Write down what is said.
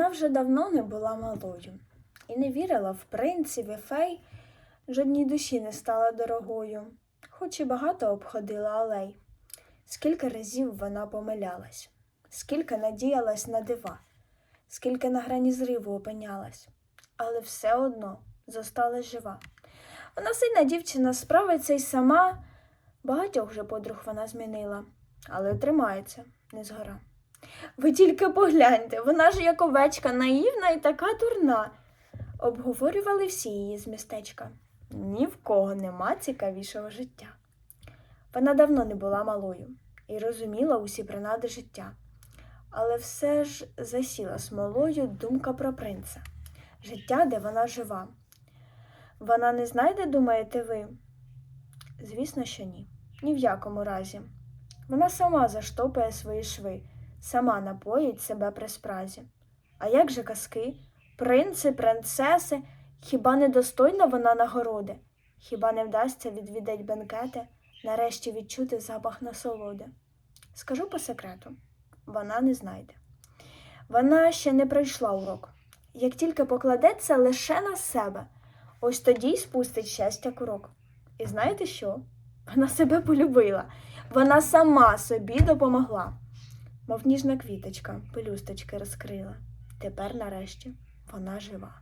Вона вже давно не була малою і не вірила в принців і фей, жодній душі не стала дорогою, хоч і багато обходила алей. Скільки разів вона помилялась, скільки надіялась на дива, скільки на грані зриву опинялась, але все одно зосталась жива. Вона сильна дівчина справиться й сама. Багатьох же подруг вона змінила, але тримається не згора. Ви тільки погляньте, вона ж як овечка наївна і така дурна. Обговорювали всі її з містечка. Ні в кого нема цікавішого життя. Вона давно не була малою і розуміла усі принади життя. Але все ж засіла смолою думка про принца, життя, де вона жива. Вона не знайде, думаєте ви? Звісно, що ні. Ні в якому разі. Вона сама заштопає свої шви, сама напоїть себе при спразі. А як же казки? Принци, принцеси, хіба не достойна вона нагороди? Хіба не вдасться відвідать бенкети, нарешті відчути запах насолоди? Скажу по секрету, вона не знайде. Вона ще не пройшла урок. Як тільки покладеться лише на себе, ось тоді й спустить щастя курок. І знаєте що? Вона себе полюбила. Вона сама собі допомогла. Мов ніжна квіточка, пелюсточки розкрила. Тепер нарешті вона жива.